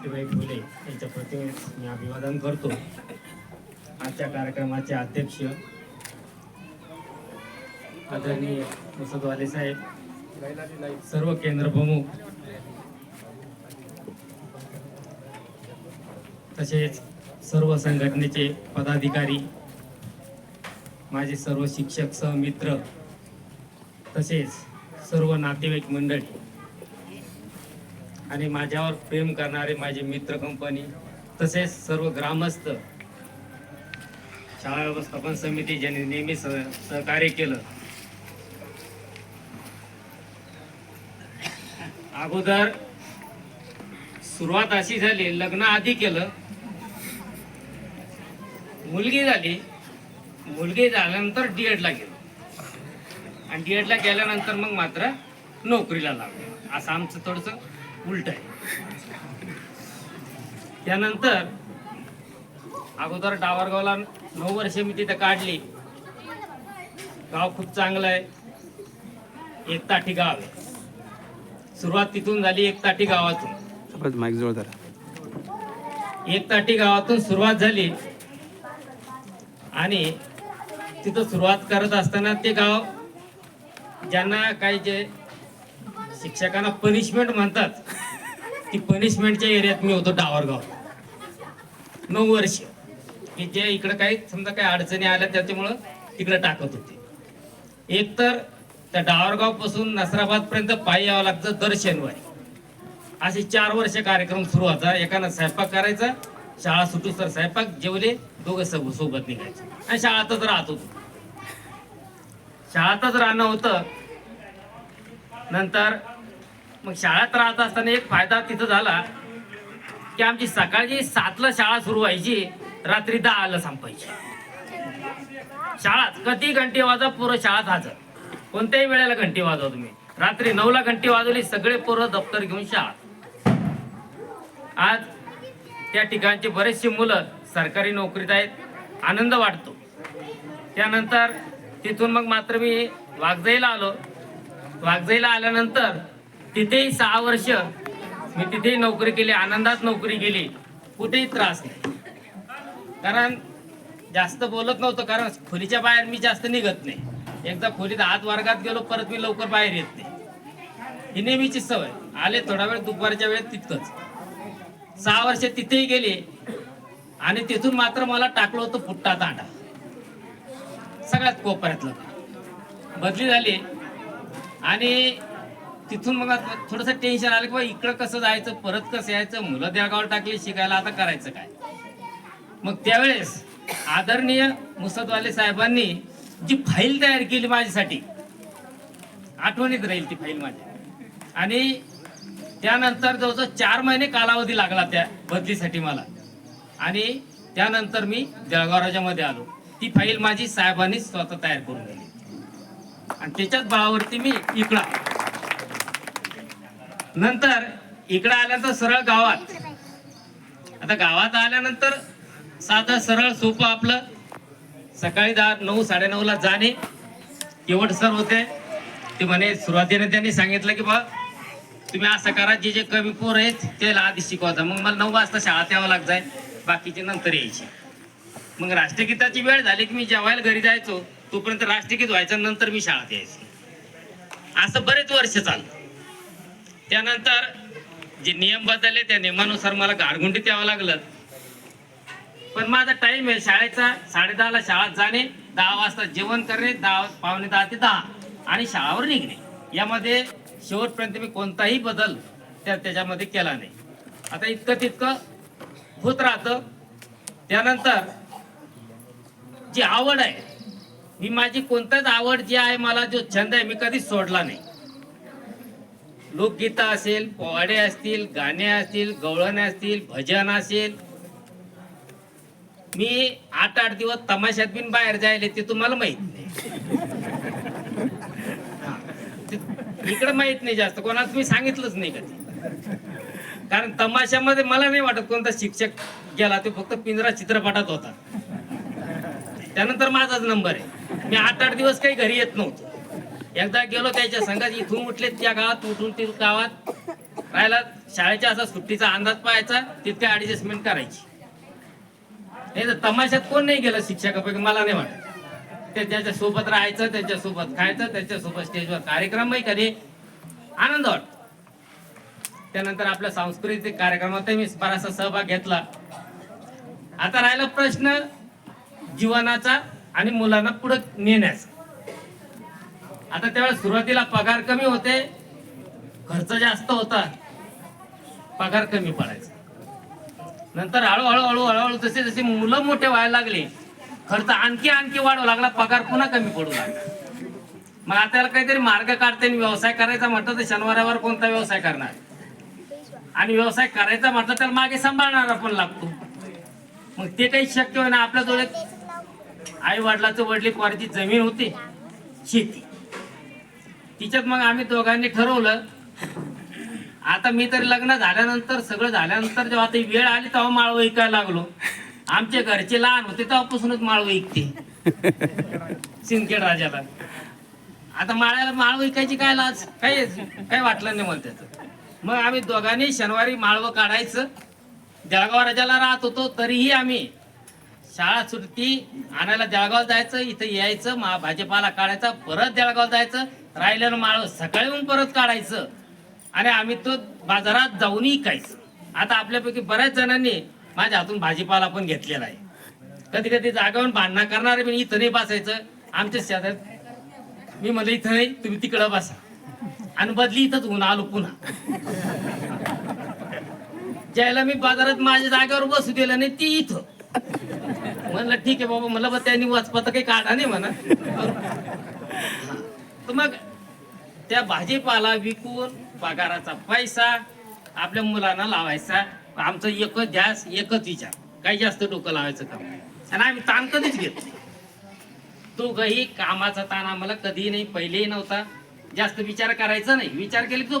सावित्रीबाई फुले यांच्या प्रतिमेस मी अभिवादन करतो. आजच्या कार्यक्रमाचे अध्यक्ष आदरणीय मुसदवाले साहेब सर्व केंद्र प्रमुख तसेच सर्व संघटनेचे पदाधिकारी माझे सर्व शिक्षक सहमित्र तसेच सर्व नातेवाईक मंडळी आणि माझ्यावर प्रेम करणारे माझे मित्र कंपनी तसेच सर्व ग्रामस्थ शाळा व्यवस्थापन समिती ज्यांनी नेहमी सह सहकार्य केलं. अगोदर सुरुवात अशी झाली लग्न आधी केलं. मुलगी झाली. मुलगी झाल्यानंतर डीएडला गेलो. आणि डीएडला गेल्यानंतर मग मात्र नोकरीला लागलो. असं आमचं थोडंसं उलट आहे. त्यानंतर अगोदर डावरगावला नऊ वर्ष मी तिथं काढली. गाव खूप चांगलं आहे. एक ताठी गाव आहे. सुरुवात तिथून झाली एक ताठी गावातून. बस माईक जवळ धरा. एक ताटी गावातून सुरुवात झाली. आणि तिथं सुरुवात करत असताना ते गाव ज्यांना काही जे शिक्षकांना पनिशमेंट म्हणतात. ती पनिशमेंटच्या एरियात मी होतो डावरगाव. नऊ वर्ष. की जे इकडं काही समजा काही अडचणी आल्या त्याच्यामुळं तिकडं टाकत होते. एक तर त्या डावरगावपासून नसराबाद पर्यंत पायी यावं लागतं दर शनिवारी. असे चार वर्ष कार्यक्रम सुरू होता. एकानं स्वयंपाक करायचा शाळा सुटू तर स्वयंपाक जेवले दोघं सब सोबत निघायचे. आणि शाळातच राहत होतो. शाळातच राहणं होतं. नंतर मग शाळेत राहत असताना एक फायदा तिथं झाला की आमची सकाळची सातला शाळा सुरू व्हायची रात्री दहाला संपायची. शाळात कधी घंटी वाजा पोरं शाळात हजर. कोणत्याही वेळेला घंटी वाजवा तुम्ही. रात्री नऊला घंटी वाजवली सगळे पोरं दप्तर घेऊन शाळा. आज त्या ठिकाणचे बरेचसे मुलं सरकारी नोकरीत आहेत आनंद वाटतो. त्यानंतर तिथून मग मात्र मी वागजाईला आलो. वागजाईला आल्यानंतर तिथेही सहा वर्ष मी तिथेही नोकरी केली आनंदात नोकरी केली. कुठेही त्रास नाही. कारण जास्त बोलत नव्हतं कारण खोलीच्या बाहेर मी जास्त निघत नाही. एकदा खोलीत आत वर्गात गेलो परत मी लवकर बाहेर येत नाही. ही नेहमीची सवय. आले थोडा वेळ दुपारच्या वेळेत तितकंच. सहा वर्ष तिथेही गेले आणि तिथून मात्र मला टाकलं होतं पुट्टा तांडा. सगळ्यात कोपऱ्यातलं बदली झाली आणि तिथून मग थोडस टेन्शन आलं की बा इकडं कसं जायचं परत कसं यायचं मुलं देळगाव टाकली शिकायला आता करायचं काय? मग त्यावेळेस आदरणीय मुसदवाले साहेबांनी जी फाईल तयार केली माझ्यासाठी आठवणीत राहील ती फाईल माझी आणि त्यानंतर जवळजवळ चार महिने कालावधी लागला त्या बदलीसाठी मला. आणि त्यानंतर मी जळगाव आलो. ती फाईल माझी साहेबांनी स्वतः तयार करून दिली. आणि त्याच्याच बळावरती मी इकडं नंतर इकडं आल्यानंतर सरळ गावात. आता गावात आल्यानंतर साधं सरळ सोपं आपलं. सकाळी दहा नऊ साडेनऊला जाणे. एवढ सर होते. ते म्हणे सुरुवातीने त्यांनी सांगितलं की बा तुम्ही असं करा जे जे कमी पोर आहेत त्याला आधी शिकवता. मग मला नऊ वाजता शाळा यावं लाग जाय बाकीचे नंतर यायचे. मग राष्ट्रगीताची वेळ झाली की मी जेवायला घरी जायचो. तोपर्यंत राष्ट्रगीत व्हायचं नंतर मी शाळेत यायचो. असं बरेच वर्ष चाललं. त्यानंतर जे नियम बदलले त्या नियमानुसार मला गारगुंडीत यावं लागलं. पण माझा टाइम आहे शाळेचा साडेदहाला शाळेत जाणे दहा वाजता जेवण करणे दहा पावणे दहा ते दहा आणि शाळावर निघणे. यामध्ये शेवटपर्यंत मी कोणताही बदल त्या त्याच्यामध्ये केला नाही. आता इतकं तितकं होत राहतं. त्यानंतर जी आवड आहे मी माझी कोणताच आवड जी आहे मला जो छंद आहे मी कधीच सोडला नाही. लोकगीता असेल पोवाडे असतील गाणे असतील गवळणे असतील भजन असेल. मी आठ आठ दिवस तमाशात बिन बाहेर जायले ते तुम्हाला माहीत नाही. इकडे इकडं माहीत नाही जास्त कोणाला तुम्ही सांगितलंच नाही कधी कारण तमाशामध्ये मला नाही वाटत कोणता शिक्षक गेला तो फक्त पिंजरा चित्रपटात होता. त्यानंतर माझाच नंबर आहे. मी आठ आठ दिवस काही घरी येत नव्हतो. एकदा गेलो त्याच्या संघात इथून उठले त्या गावात उठून ते गावात राहिला. शाळेच्या असा सुट्टीचा अंदाज पाहायचा तितके ऍडजस्टमेंट करायची. नाही तर तमाशात कोण नाही गेलं शिक्षकापैकी मला नाही वाटत. ते त्याच्या सोबत राहायचं त्याच्या सोबत खायचं त्याच्या सोबत स्टेजवर कार्यक्रमही कधी. आनंद वाटतो. त्यानंतर आपल्या सांस्कृतिक कार्यक्रमात मी बराचसा सहभाग घेतला. आता राहिला प्रश्न जीवनाचा आणि मुलांना पुढे नेण्याचा. आता त्यावेळेस सुरुवातीला पगार कमी होते खर्च जास्त होता पगार कमी पडायचा. नंतर हळूहळू हळू हळूहळू जसे जसे मुलं मोठे व्हायला लागले खर्च आणखी आणखी वाढू लागला पगार पुन्हा कमी पडू लागला. मग आता त्याला काहीतरी मार्ग काढते आणि व्यवसाय करायचा म्हटलं तर शनिवारावर कोणता व्यवसाय करणार? आणि व्यवसाय करायचा म्हटलं तर मागे सांभाळणारा पण लागतो. मग ते काही शक्य होईना आपल्या जवळ आई वडिलाचं वडली पोराची जमीन होती शेती. तिच्यात मग आम्ही दोघांनी ठरवलं. आता मी तरी लग्न झाल्यानंतर सगळं झाल्यानंतर जेव्हा ती वेळ आली तेव्हा माळ विकायला लागलो. आमचे घरचे लहान होते तेव्हापासूनच माळ विकते सिंदखेड राजाला. आता माळ्याला माळ विकायची काय लाज? काय काय वाटलं नाही मला त्याचं? मग आम्ही दोघांनी शनिवारी माळवं काढायचं. जळगाव राजाला राहत होतो तरीही आम्ही शाळा सुट्टी आणायला जळगाव जायचं इथं यायचं मा भाजीपाला काढायचा परत जळगाव जायचं. राहिलेलं माळ सकाळी येऊन परत काढायचं. आणि आम्ही तो बाजारात जाऊन विकायचं. आता आपल्यापैकी बऱ्याच जणांनी माझ्या हातून भाजीपाला पण घेतलेला आहे. कधी कधी जागावून भांडणं करणारे पण इथं नाही बसायचं. आमच्या शेतात मी म्हणलं इथं नाही तुम्ही तिकडं बसा. आणि बदली इथंच होऊन आलो पुन्हा. ज्याला मी बाजारात माझ्या जागेवर बसू दिलं नाही ती इथं. म्हणलं ठीक आहे बाबा म्हणलं बा त्यांनी वाचपत काही काढा नाही म्हणा. तर मग त्या भाजीपाला विकून पगाराचा पैसा आपल्या मुलांना लावायचा. आमचं एकच ध्यास एकच विचार. काही जास्त डोकं लावायचं काम आणि आम्ही ताण कधीच घेत तो काही कामाचा ताण आम्हाला कधीही नाही पहिलेही नव्हता. जास्त विचार करायचा नाही. विचार केले तो